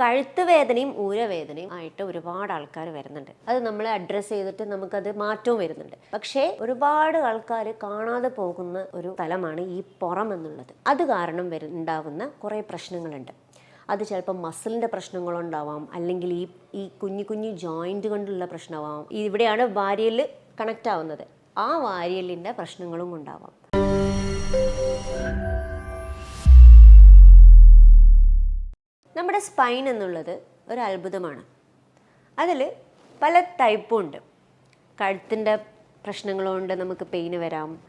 കഴുത്ത് വേദനയും ഊരവേദനയും ആയിട്ട് ഒരുപാട് ആൾക്കാർ വരുന്നുണ്ട്. അത് നമ്മൾ അഡ്രസ്സ് ചെയ്തിട്ട് നമുക്കത് മാറ്റവും വരുന്നുണ്ട്. പക്ഷേ ഒരുപാട് ആൾക്കാർ കാണാതെ പോകുന്ന ഒരു സ്ഥലമാണ് ഈ പുറം എന്നുള്ളത്. അത് കാരണം വരു ഉണ്ടാവുന്ന കുറേ പ്രശ്നങ്ങളുണ്ട്. അത് ചിലപ്പോൾ മസിലിന്റെ പ്രശ്നങ്ങളുണ്ടാവാം അല്ലെങ്കിൽ ഈ ഈ കുഞ്ഞു കുഞ്ഞു ജോയിന്റ് കൊണ്ടുള്ള പ്രശ്നമാവാം. ഇവിടെയാണ് വാരിയൽ കണക്റ്റ് ആവുന്നത്. ആ വാരിയലിന്റെ പ്രശ്നങ്ങളും ഉണ്ടാവാം. നമ്മുടെ സ്പൈൻ എന്നുള്ളത് ഒരു അത്ഭുതമാണ്. അതിൽ പല ടൈപ്പും ഉണ്ട്. കഴുത്തിന്റെ പ്രശ്നങ്ങളുണ്ട് നമുക്ക് പെയിന് വരാം.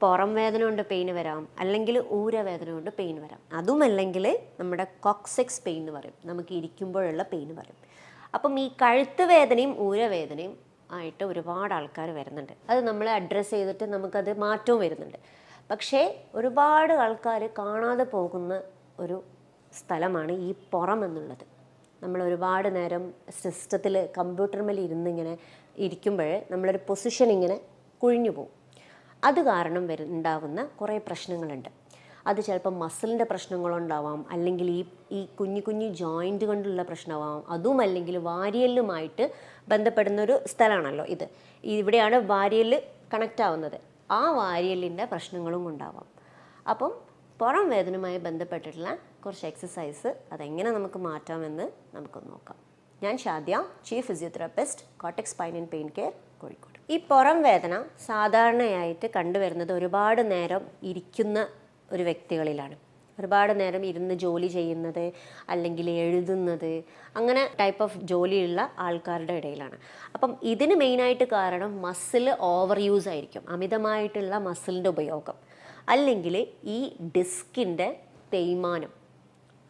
പുറം വേദന കൊണ്ട് പെയിന് വരാം. അല്ലെങ്കിൽ ഊരവേദന കൊണ്ട് പെയിൻ വരാം. അതുമല്ലെങ്കിൽ നമ്മുടെ കോക്സെക്സ് പെയിൻ എന്ന് പറയും. നമുക്ക് ഇരിക്കുമ്പോഴുള്ള പെയിൻ പറയും. അപ്പം ഈ കഴുത്ത് വേദനയും ഊരവേദനയും ആയിട്ട് ഒരുപാട് ആൾക്കാർ വരുന്നുണ്ട്. അത് നമ്മൾ അഡ്രസ്സ് ചെയ്തിട്ട് നമുക്കത് മാറ്റവും വരുന്നുണ്ട്. പക്ഷേ ഒരുപാട് ആൾക്കാർ കാണാതെ പോകുന്ന ഒരു സ്ഥലമാണ് ഈ പുറം എന്നുള്ളത്. നമ്മൾ ഒരുപാട് നേരം സിസ്റ്റത്തിൽ കമ്പ്യൂട്ടർമേൽ ഇരുന്നിങ്ങനെ ഇരിക്കുമ്പോൾ നമ്മളൊരു പൊസിഷൻ ഇങ്ങനെ കുഴിഞ്ഞു പോകും. അത് കാരണം വരു ഉണ്ടാവുന്ന കുറേ പ്രശ്നങ്ങളുണ്ട്. അത് ചിലപ്പോൾ മസിലിന്റെ പ്രശ്നങ്ങളുണ്ടാവാം അല്ലെങ്കിൽ ഈ ഈ കുഞ്ഞു കുഞ്ഞു ജോയിന്റ് കൊണ്ടുള്ള പ്രശ്നമാവാം. അതും അല്ലെങ്കിൽ വാരിയലുമായിട്ട് ബന്ധപ്പെടുന്ന ഒരു സ്ഥലമാണല്ലോ ഇത്. ഇവിടെയാണ് വാരിയൽ കണക്റ്റ് ആവുന്നത് ആ വാരിയലിന്റെ പ്രശ്നങ്ങളും ഉണ്ടാവാം. അപ്പം പുറം വേദനയുമായി ബന്ധപ്പെട്ടിട്ടുള്ള കുറച്ച് എക്സസൈസ് അതെങ്ങനെ നമുക്ക് മാറ്റാമെന്ന് നമുക്ക് നോക്കാം. ഞാൻ Shadya chief physiotherapist Kotak spine and pain care Kozhikode. ഈ പുറം വേദന സാധാരണയായിട്ട് കണ്ടുവരുന്നത് ഒരുപാട് നേരം ഇരിക്കുന്ന ഒരു വ്യക്തികളിലാണ്. ഒരുപാട് നേരം ഇരുന്ന് ജോലി ചെയ്യുന്നത് അല്ലെങ്കിൽ എഴുതുന്നത് അങ്ങനെ ടൈപ്പ് ഓഫ് ജോലിയുള്ള ആൾക്കാരുടെ ഇടയിലാണ്. അപ്പം ഇതിന് മെയിനായിട്ട് കാരണം മസിൽ ഓവർ യൂസ് ആയിരിക്കും. അമിതമായിട്ടുള്ള മസിലിന്റെ ഉപയോഗം. അല്ലെങ്കിൽ ഈ ഡിസ്കിന്റെ തേയ്മാനം.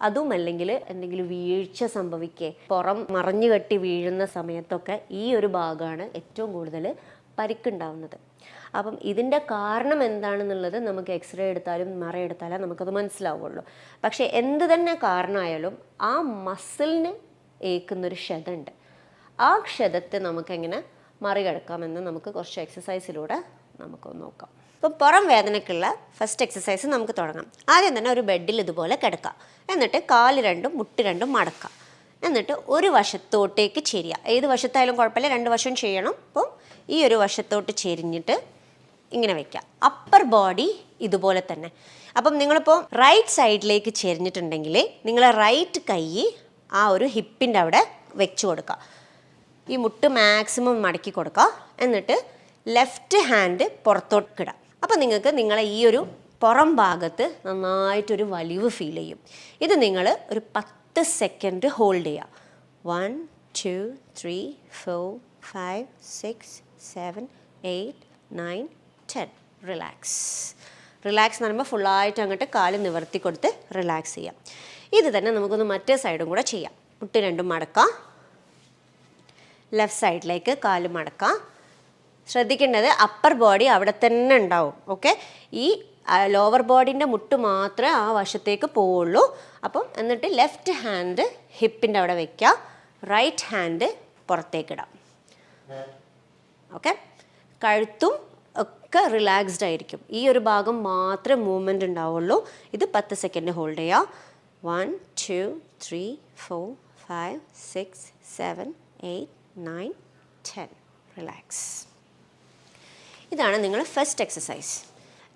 അതും അല്ലെങ്കിൽ എന്തെങ്കിലും വീഴ്ച സംഭവിക്കേ പുറം മറഞ്ഞു കെട്ടി വീഴുന്ന സമയത്തൊക്കെ ഈ ഒരു ഭാഗമാണ് ഏറ്റവും കൂടുതൽ പരിക്കുണ്ടാവുന്നത്. അപ്പം ഇതിന്റെ കാരണം എന്താണെന്നുള്ളത് നമുക്ക് എക്സ്റേ എടുത്താലും മറ എടുത്താലും നമുക്കത് മനസ്സിലാവുള്ളൂ. പക്ഷേ എന്ത് തന്നെ കാരണമായാലും ആ മസിലിന് ഏക്കുന്നൊരു ക്ഷതമുണ്ട്. ആ ക്ഷതത്തെ നമുക്കെങ്ങനെ മറികടക്കാമെന്ന് നമുക്ക് കുറച്ച് എക്സസൈസിലൂടെ നമുക്കൊന്ന് നോക്കാം. ഇപ്പോൾ പുറം വേദനയ്ക്കുള്ള ഫസ്റ്റ് എക്സസൈസ് നമുക്ക് തുടങ്ങാം. ആദ്യം തന്നെ ഒരു ബെഡിൽ ഇതുപോലെ കിടക്കാം. എന്നിട്ട് കാൽ രണ്ടും മുട്ട് രണ്ടും മടക്കാം. എന്നിട്ട് ഒരു വശത്തോട്ടേക്ക് ചെരിയുക ഏത് വശത്തായാലും കുഴപ്പമില്ല. രണ്ട് വശവും ചെയ്യണം. അപ്പം ഈ ഒരു വശത്തോട്ട് ചെരിഞ്ഞിട്ട് ഇങ്ങനെ വെക്കുക അപ്പർ ബോഡി ഇതുപോലെ തന്നെ. അപ്പം നിങ്ങളിപ്പോൾ റൈറ്റ് സൈഡിലേക്ക് ചെരിഞ്ഞിട്ടുണ്ടെങ്കിൽ നിങ്ങളെ റൈറ്റ് കൈ ആ ഒരു ഹിപ്പിന്റെ അവിടെ വെച്ച് കൊടുക്കുക ഈ മുട്ട് മാക്സിമം മടക്കി കൊടുക്കുക എന്നിട്ട് ലെഫ്റ്റ് ഹാൻഡ് പുറത്തോട്ട് ഇടാം. അപ്പം നിങ്ങൾക്ക് നിങ്ങളെ ഈ ഒരു പുറം ഭാഗത്ത് നന്നായിട്ടൊരു വലിവ് ഫീൽ ചെയ്യും. ഇത് നിങ്ങൾ ഒരു പത്ത് സെക്കൻഡ് ഹോൾഡ് ചെയ്യുക one two three four five six seven eight nine ten relax relax എന്ന് പറയുമ്പോൾ ഫുള്ളായിട്ട് അങ്ങോട്ട് കാൽ നിവർത്തി കൊടുത്ത് റിലാക്സ് ചെയ്യാം. ഇത് തന്നെ നമുക്കൊന്ന് മറ്റേ സൈഡും കൂടെ ചെയ്യാം. മുട്ട് രണ്ടും മടക്കാം. ലെഫ്റ്റ് സൈഡിലേക്ക് കാൽ മടക്കാം. ശ്രദ്ധിക്കേണ്ടത് അപ്പർ ബോഡി അവിടെ തന്നെ ഉണ്ടാവും ഓക്കെ ഈ ലോവർ ബോഡീന്റെ മുട്ട് മാത്രമേ ആ വശത്തേക്ക് പോവുള്ളൂ. അപ്പം എന്നിട്ട് ലെഫ്റ്റ് ഹാൻഡ് ഹിപ്പിന്റെ അവിടെ വയ്ക്കുക റൈറ്റ് ഹാൻഡ് പുറത്തേക്കിടാം ഓക്കെ കഴുത്തും ഒക്കെ റിലാക്സ്ഡ് ആയിരിക്കും. ഈ ഒരു ഭാഗം മാത്രമേ മൂവ്മെന്റ് ഉണ്ടാവുള്ളൂ. ഇത് പത്ത് സെക്കൻഡ് ഹോൾഡ് ചെയ്യുക one two three four five six seven eight nine ten relax ഇതാണ് നിങ്ങൾ ഫസ്റ്റ് എക്സസൈസ്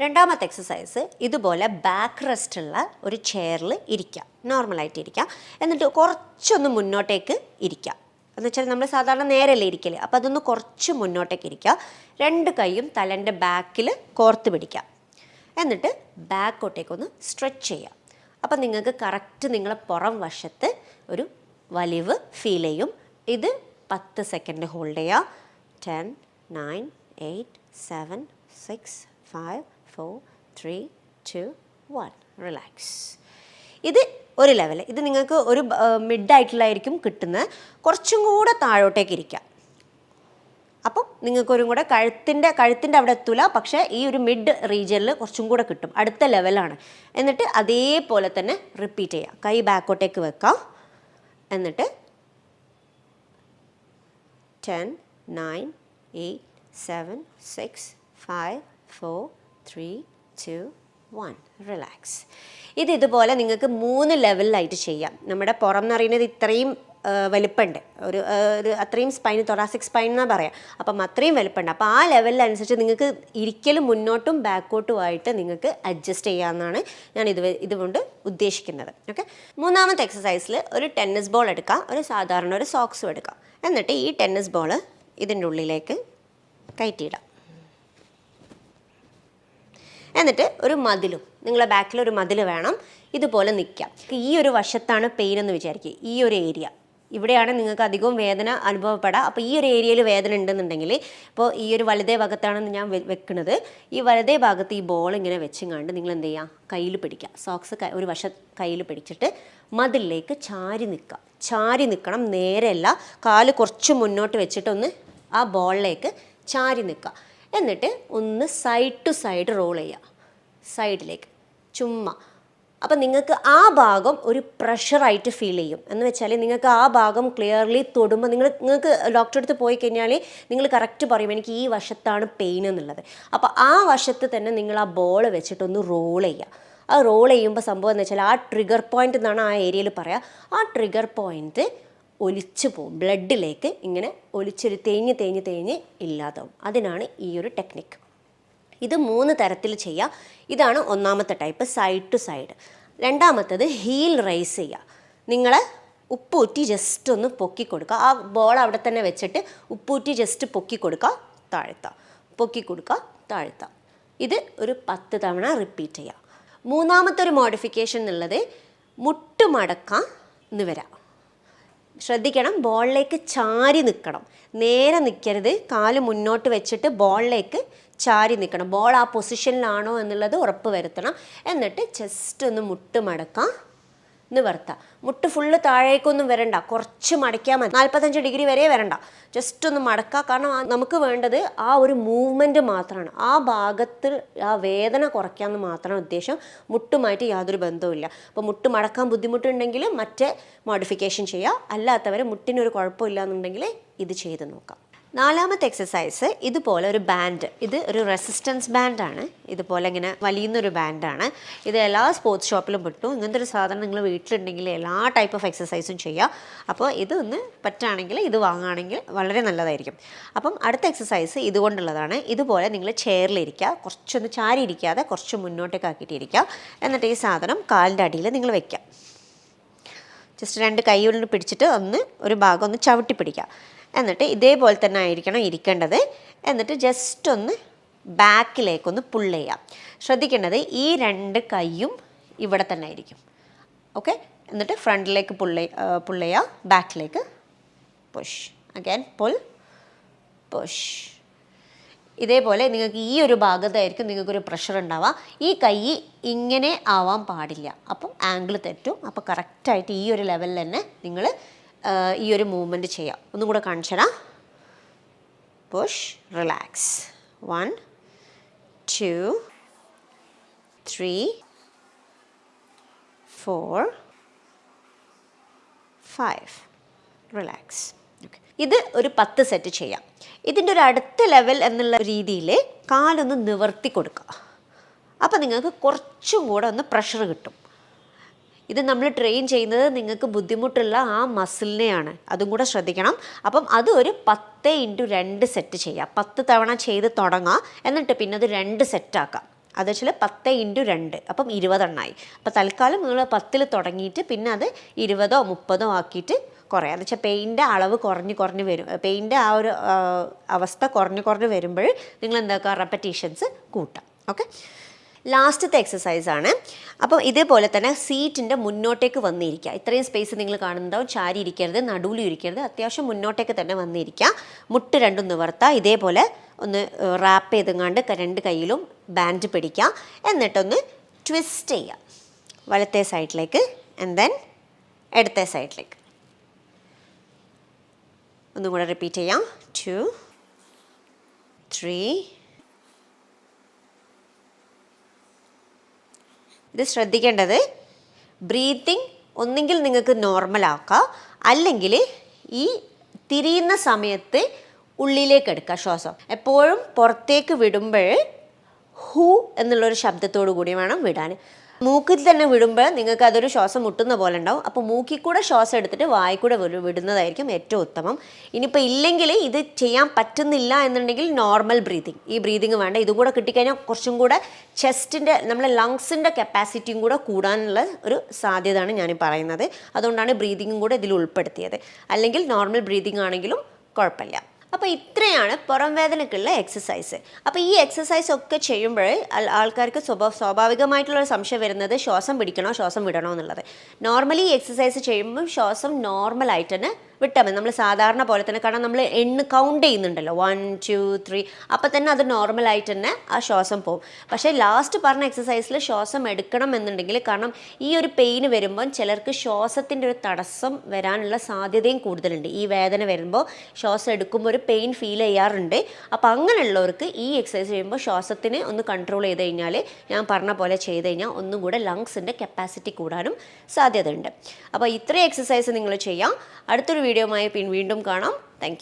രണ്ടാമത്തെ എക്സസൈസ് ഇതുപോലെ ബാക്ക് റെസ്റ്റ് ഉള്ള ഒരു ചെയറിൽ ഇരിക്കുക നോർമലായിട്ട് ഇരിക്കുക എന്നിട്ട് കുറച്ചൊന്ന് മുന്നോട്ടേക്ക് ഇരിക്കുക എന്ന് വെച്ചാൽ നമ്മൾ സാധാരണ നേരല്ലേ ഇരിക്കൽ. അപ്പോൾ അതൊന്ന് കുറച്ച് മുന്നോട്ടേക്ക് ഇരിക്കുക രണ്ട് കൈയും തലന്റെ ബാക്കിൽ കോർത്ത് പിടിക്കുക എന്നിട്ട് ബാക്കോട്ടേക്കൊന്ന് സ്ട്രെച്ച് ചെയ്യാം അപ്പം നിങ്ങൾക്ക് കറക്റ്റ് നിങ്ങളെ പുറം വശത്ത് ഒരു വലിവ് ഫീൽ ചെയ്യും. ഇത് പത്ത് സെക്കൻഡ് ഹോൾഡ് ചെയ്യുക. Ten nine eight seven six five four three two one relax ഇത് ഒരു ലെവൽ ഇത് നിങ്ങൾക്ക് ഒരു മിഡ് ആയിട്ടുള്ളതായിരിക്കും കിട്ടുന്നത് കുറച്ചും കൂടെ താഴോട്ടേക്ക് ഇരിക്കാം. അപ്പം നിങ്ങൾക്കൊരു കൂടെ കഴുത്തിന്റെ കഴുത്തിന്റെ അവിടെ എത്തൂല. പക്ഷേ ഈ ഒരു മിഡ് റീജിയനിൽ കുറച്ചും കൂടെ കിട്ടും. അടുത്ത ലെവലാണ് എന്നിട്ട് അതേപോലെ തന്നെ റിപ്പീറ്റ് ചെയ്യുക കൈ ബാക്കോട്ടേക്ക് വെക്കാം. എന്നിട്ട് ten nine eight seven six five four three two one relax ഇത് ഇതുപോലെ നിങ്ങൾക്ക് മൂന്ന് ലെവലിലായിട്ട് ചെയ്യാം. നമ്മുടെ പുറം എന്ന് പറയുന്നത് ഇത്രയും വലുപ്പമുണ്ട്. ഒരു ഒരു അത്രയും സ്പൈൻ തൊറാസിക് സ്പൈൻ എന്നാണ് പറയാം. അപ്പം അത്രയും വലുപ്പമുണ്ട്. അപ്പോൾ ആ ലെവലിനനുസരിച്ച് നിങ്ങൾക്ക് ഇരിക്കലും മുന്നോട്ടും ബാക്കോട്ടും ആയിട്ട് നിങ്ങൾക്ക് അഡ്ജസ്റ്റ് ചെയ്യാമെന്നാണ് ഞാൻ ഇത് ഇതുകൊണ്ട് ഉദ്ദേശിക്കുന്നത്. ഓക്കെ മൂന്നാമത്തെ എക്സസൈസിൽ ഒരു ടെന്നീസ് ബോൾ എടുക്കാം. ഒരു സാധാരണ ഒരു സോക്സും എടുക്കാം. എന്നിട്ട് ഈ ടെന്നീസ് ബോൾ ഇതിന്റെ ഉള്ളിലേക്ക് കയറ്റിയിടാം. എന്നിട്ട് ഒരു മതിലും നിങ്ങളെ ബാക്കിൽ ഒരു മതിൽ വേണം ഇതുപോലെ നിൽക്കാം. ഈ ഒരു വശത്താണ് പെയിൻ എന്ന് വിചാരിക്കുക. ഈ ഒരു ഏരിയ ഇവിടെയാണ് നിങ്ങൾക്ക് അധികവും വേദന അനുഭവപ്പെടാം. അപ്പോൾ ഈ ഒരു ഏരിയയിൽ വേദന ഉണ്ടെന്നുണ്ടെങ്കിൽ ഇപ്പോൾ ഈ ഒരു വലതേ ഭാഗത്താണ് ഞാൻ വെക്കുന്നത്. ഈ വലതേ ഭാഗത്ത് ഈ ബോൾ ഇങ്ങനെ വെച്ചുങ്ങാണ്ട് നിങ്ങൾ എന്ത് ചെയ്യുക കയ്യിൽ പിടിക്കുക. സോക്സ് ഒരു വശ കയ്യിൽ പിടിച്ചിട്ട് മതിലിലേക്ക് ചാരി നിൽക്കുക. ചാരി നിൽക്കണം. നേരെയല്ല കാൽ കുറച്ച് മുന്നോട്ട് വെച്ചിട്ടൊന്ന് ആ ബോളിലേക്ക് ചാരി നിൽക്കുക. എന്നിട്ട് ഒന്ന് സൈഡ് ടു സൈഡ് റോൾ ചെയ്യുക. സൈഡിലേക്ക് ചുമ്മാ. അപ്പം നിങ്ങൾക്ക് ആ ഭാഗം ഒരു പ്രഷറായിട്ട് ഫീൽ ചെയ്യും. എന്ന് വെച്ചാൽ നിങ്ങൾക്ക് ആ ഭാഗം ക്ലിയർലി തൊടുമ്പോൾ നിങ്ങൾ നിങ്ങൾക്ക് ഡോക്ടറെ അടുത്ത് പോയി കഴിഞ്ഞാൽ നിങ്ങൾ കറക്റ്റ് പറയും എനിക്ക് ഈ വശത്താണ് പെയിൻ എന്നുള്ളത്. അപ്പോൾ ആ വശത്ത് തന്നെ നിങ്ങൾ ആ ബോൾ വെച്ചിട്ടൊന്ന് റോൾ ചെയ്യുക. ആ റോൾ ചെയ്യുമ്പോൾ സംഭവം എന്ന് വെച്ചാൽ ആ ട്രിഗർ പോയിന്റ് എന്നാണ് ആ ഏരിയയിൽ പറയുക. ആ ട്രിഗർ പോയിന്റ് ഒലിച്ചു പോകും. ബ്ലഡിലേക്ക് ഇങ്ങനെ ഒലിച്ചൊരു തേഞ്ഞ് തേഞ്ഞ് തേഞ്ഞ് ഇല്ലാതാവും. അതിനാണ് ഈ ഒരു ടെക്നിക്ക്. ഇത് മൂന്ന് തരത്തിൽ ചെയ്യുക ഇതാണ് ഒന്നാമത്തെ ടൈപ്പ് സൈഡ് ടു സൈഡ് രണ്ടാമത്തത് ഹീൽ റൈസ് ചെയ്യുക നിങ്ങൾ ഉപ്പൂറ്റി ജസ്റ്റ് ഒന്ന് പൊക്കി കൊടുക്കുക. ആ ബോൾ അവിടെ തന്നെ വെച്ചിട്ട് ഉപ്പൂറ്റി ജസ്റ്റ് പൊക്കി കൊടുക്കുക താഴ്ത്താം. പൊക്കി കൊടുക്കുക താഴ്ത്താം. ഇത് ഒരു പത്ത് തവണ റിപ്പീറ്റ് ചെയ്യുക മൂന്നാമത്തെ ഒരു മോഡിഫിക്കേഷൻ എന്നുള്ളത് മുട്ടുമടക്കാം എന്ന് വരാം. ശ്രദ്ധിക്കണം ബോളിലേക്ക് ചാരി നിൽക്കണം നേരെ നിൽക്കരുത് കാൽ മുന്നോട്ട് വെച്ചിട്ട് ബോളിലേക്ക് ചാരി നിൽക്കണം ബോൾ ആ പൊസിഷനിലാണോ എന്നുള്ളത് ഉറപ്പ് വരുത്തണം. എന്നിട്ട് ജസ്റ്റ് ഒന്ന് മുട്ട് മടക്കാം നിവർത്താം മുട്ട് ഫുള്ള് താഴേക്കൊന്നും വരണ്ട. കുറച്ച് മടക്കിയാൽ മതി. നാൽപ്പത്തഞ്ച് ഡിഗ്രി വരെ വരണ്ട. ജസ്റ്റ് ഒന്ന് മടക്കുക കാരണം നമുക്ക് വേണ്ടത് ആ ഒരു മൂവ്മെന്റ് മാത്രമാണ് ആ ഭാഗത്ത് ആ വേദന കുറയ്ക്കാമെന്ന് മാത്രമാണ് ഉദ്ദേശം. മുട്ടുമായിട്ട് യാതൊരു ബന്ധവുമില്ല. അപ്പോൾ മുട്ട് മടക്കാൻ ബുദ്ധിമുട്ടുണ്ടെങ്കിൽ മറ്റേ മോഡിഫിക്കേഷൻ ചെയ്യുക അല്ലാത്തവർ മുട്ടിനൊരു കുഴപ്പമില്ല എന്നുണ്ടെങ്കിൽ ഇത് ചെയ്ത് നോക്കാം. നാലാമത്തെ എക്സസൈസ് ഇതുപോലെ ഒരു ബാൻഡ് ഇത് ഒരു റെസിസ്റ്റൻസ് ബാൻഡാണ് ഇതുപോലെ ഇങ്ങനെ വലിയുന്നൊരു ബാൻഡാണ് ഇത് എല്ലാ സ്പോർട്സ് ഷോപ്പിലും കിട്ടും ഇങ്ങനത്തെ ഒരു സാധനം നിങ്ങൾ വീട്ടിലുണ്ടെങ്കിൽ എല്ലാ ടൈപ്പ് ഓഫ് എക്സസൈസും ചെയ്യാം. അപ്പോൾ ഇത് ഒന്ന് പറ്റുകയാണെങ്കിൽ ഇത് വാങ്ങുകയാണെങ്കിൽ വളരെ നല്ലതായിരിക്കും. അപ്പം അടുത്ത എക്സസൈസ് ഇതുകൊണ്ടുള്ളതാണ്. ഇതുപോലെ നിങ്ങൾ ചെയറിലിരിക്കുക കുറച്ചൊന്ന് ചാരി ഇരിക്കാതെ കുറച്ച് മുന്നോട്ടേക്ക് ആക്കിയിട്ടിരിക്കുക എന്നിട്ട് ഈ സാധനം കാലിന്റെ അടിയിൽ നിങ്ങൾ വെക്കുക. ജസ്റ്റ് രണ്ട് കൈ കൊണ്ട് പിടിച്ചിട്ട് ഒന്ന് ഒരു ഭാഗം ഒന്ന് ചവിട്ടി പിടിക്കുക. എന്നിട്ട് ഇതേപോലെ തന്നെ ആയിരിക്കണം ഇരിക്കേണ്ടത്. എന്നിട്ട് ജസ്റ്റ് ഒന്ന് ബാക്കിലേക്കൊന്ന് പുൾ ചെയ്യാം. ശ്രദ്ധിക്കേണ്ടത് ഈ രണ്ട് കൈയും ഇവിടെ തന്നെ ആയിരിക്കും. ഓക്കെ എന്നിട്ട് ഫ്രണ്ടിലേക്ക് പുൾ പുൾ ബാക്കിലേക്ക് പുഷ് അഗൈൻ പുൾ പുഷ് ഇതേപോലെ നിങ്ങൾക്ക് ഈ ഒരു ഭാഗത്തായിരിക്കും നിങ്ങൾക്കൊരു പ്രഷർ ഉണ്ടാവുക. ഈ കൈ ഇങ്ങനെ ആവാൻ പാടില്ല. അപ്പം ആംഗിൾ തെറ്റും. അപ്പോൾ കറക്റ്റായിട്ട് ഈ ഒരു ലെവലിൽ തന്നെ നിങ്ങൾ ഈ ഒരു മൂവ്മെന്റ് ചെയ്യാം. ഒന്നും കൂടെ കാണിച്ചടാ push relax one two three four five relax ഇത് ഒരു പത്ത് സെറ്റ് ചെയ്യാം. ഇതിന്റെ ഒരു അടുത്ത ലെവൽ എന്നുള്ള രീതിയിൽ കാലൊന്ന് നിവർത്തി കൊടുക്കുക. അപ്പോൾ നിങ്ങൾക്ക് കുറച്ചും കൂടെ ഒന്ന് പ്രഷർ കിട്ടും. ഇത് നമ്മൾ ട്രെയിൻ ചെയ്യുന്നത് നിങ്ങൾക്ക് ബുദ്ധിമുട്ടുള്ള ആ മസിലിനെയാണ് അതും കൂടെ ശ്രദ്ധിക്കണം. അപ്പം അത് ഒരു പത്ത് ഇന്റു രണ്ട് സെറ്റ് ചെയ്യാം. പത്ത് തവണ ചെയ്ത് തുടങ്ങാം. എന്നിട്ട് പിന്നെ അത് രണ്ട് സെറ്റാക്കാം അത് വെച്ചാൽ പത്ത് ഇന്റു രണ്ട്. അപ്പം ഇരുപതെണ്ണമായി അപ്പോൾ തൽക്കാലം നിങ്ങൾ പത്തിൽ തുടങ്ങിയിട്ട് പിന്നെ അത് ഇരുപതോ മുപ്പതോ ആക്കിയിട്ട് കുറയാം. എന്ന് വെച്ചാൽ പെയിന്റെ അളവ് കുറഞ്ഞ് കുറഞ്ഞ് വരും. പെയിന്റെ ആ ഒരു അവസ്ഥ കുറഞ്ഞ് കുറഞ്ഞ് വരുമ്പോൾ നിങ്ങൾ എന്താക്കുക റെപ്പറ്റീഷൻസ് കൂട്ടാം. ഓക്കെ ലാസ്റ്റത്തെ എക്സസൈസ് ആണ്. അപ്പോൾ ഇതേപോലെ തന്നെ സീറ്റിന്റെ മുന്നോട്ടേക്ക് വന്നിരിക്കുക. ഇത്രയും സ്പേസ് നിങ്ങൾ കാണുന്നുണ്ടാവും. ചാരി ഇരിക്കരുത് നടുവിലും ഇരിക്കരുത്. അത്യാവശ്യം മുന്നോട്ടേക്ക് തന്നെ വന്നിരിക്കുക. മുട്ട് രണ്ടും നിവർത്തുക ഇതേപോലെ ഒന്ന് റാപ്പ് ചെയ്തെങ്ങാണ്ട് രണ്ട് കയ്യിലും ബാൻഡ് പിടിക്കുക. എന്നിട്ടൊന്ന് ട്വിസ്റ്റ് ചെയ്യുക. വലത്തെ സൈഡിലേക്ക് ആൻഡ് ദെൻ ഇടത്തെ സൈഡിലേക്ക് ഒന്നും കൂടെ റിപ്പീറ്റ് ചെയ്യാം. ടു ത്രീ ഇത് ശ്രദ്ധിക്കേണ്ടത് ബ്രീത്തിങ് ഒന്നെങ്കിൽ നിങ്ങൾക്ക് നോർമൽ ആക്കാം അല്ലെങ്കിൽ ഈ തിരിയുന്ന സമയത്ത് ഉള്ളിലേക്ക് എടുക്കുക ശ്വാസം. എപ്പോഴും പുറത്തേക്ക് വിടുമ്പോൾ ഹൂ എന്നുള്ളൊരു ശബ്ദത്തോടു കൂടി വേണം വിടാൻ. മൂക്കിൽ തന്നെ വിടുമ്പോൾ നിങ്ങൾക്ക് അതൊരു ശ്വാസം മുട്ടുന്ന പോലെ ഉണ്ടാവും. അപ്പോൾ മൂക്കിൽ കൂടെ ശ്വാസം എടുത്തിട്ട് വായി കൂടെ വിടുന്നതായിരിക്കും ഏറ്റവും ഉത്തമം. ഇനിയിപ്പോൾ ഇല്ലെങ്കിൽ ഇത് ചെയ്യാൻ പറ്റുന്നില്ല എന്നുണ്ടെങ്കിൽ നോർമൽ ബ്രീതിങ് ഈ ബ്രീതിങ് വേണ്ട. ഇതുകൂടെ കിട്ടിക്കഴിഞ്ഞാൽ കുറച്ചും കൂടെ ചെസ്റ്റിന്റെ നമ്മളെ ലങ്സിന്റെ കപ്പാസിറ്റിയും കൂടെ കൂടാനുള്ള ഒരു സാധ്യതയാണ് ഞാൻ പറയുന്നത്. അതുകൊണ്ടാണ് ബ്രീതിങ്ങും കൂടെ ഇതിൽ ഉൾപ്പെടുത്തിയത്. അല്ലെങ്കിൽ നോർമൽ ബ്രീതിങ് ആണെങ്കിലും കുഴപ്പമില്ല. അപ്പോൾ ഇത്രയാണ് പുറം വേദനക്കുള്ള എക്സസൈസ് അപ്പോൾ ഈ എക്സസൈസ് ഒക്കെ ചെയ്യുമ്പോൾ ആൾക്കാർക്ക് സ്വഭാവ സ്വാഭാവികമായിട്ടുള്ള സംശയം വരുന്നത് ശ്വാസം പിടിക്കണോ ശ്വാസം വിടണോ എന്നുള്ളത്. നോർമലി എക്സസൈസ് ചെയ്യുമ്പോൾ ശ്വാസം നോർമലായിട്ട് തന്നെ വിട്ടാൽ മതി നമ്മൾ സാധാരണ പോലെ തന്നെ കാരണം നമ്മൾ എണ്ണ് കൗണ്ട് ചെയ്യുന്നുണ്ടല്ലോ. വൺ ടു ത്രീ അപ്പം തന്നെ അത് നോർമലായിട്ട് തന്നെ ആ ശ്വാസം പോകും പക്ഷേ ലാസ്റ്റ് പറഞ്ഞ എക്സസൈസിൽ ശ്വാസം എടുക്കണം എന്നുണ്ടെങ്കിൽ കാരണം ഈ ഒരു പെയിൻ വരുമ്പം ചിലർക്ക് ശ്വാസത്തിന്റെ ഒരു തടസ്സം വരാനുള്ള സാധ്യതയും കൂടുതലുണ്ട്. ഈ വേദന വരുമ്പോൾ ശ്വാസം എടുക്കുമ്പോൾ ഒരു പെയിൻ ഫീൽ ചെയ്യാറുണ്ട്. അപ്പോൾ അങ്ങനെയുള്ളവർക്ക് ഈ എക്സസൈസ് ചെയ്യുമ്പോൾ ശ്വാസത്തിനെ ഒന്ന് കൺട്രോൾ ചെയ്ത് കഴിഞ്ഞാൽ ഞാൻ പറഞ്ഞ പോലെ ചെയ്ത് കഴിഞ്ഞാൽ ഒന്നും കൂടെ ലങ്സിന്റെ കപ്പാസിറ്റി കൂടാനും സാധ്യതയുണ്ട്. അപ്പോൾ ഇത്രയും എക്സസൈസ് നിങ്ങൾ ചെയ്യാം. അടുത്തൊരു വീഡിയോയുമായി പിൻ വീണ്ടും കാണാം. താങ്ക്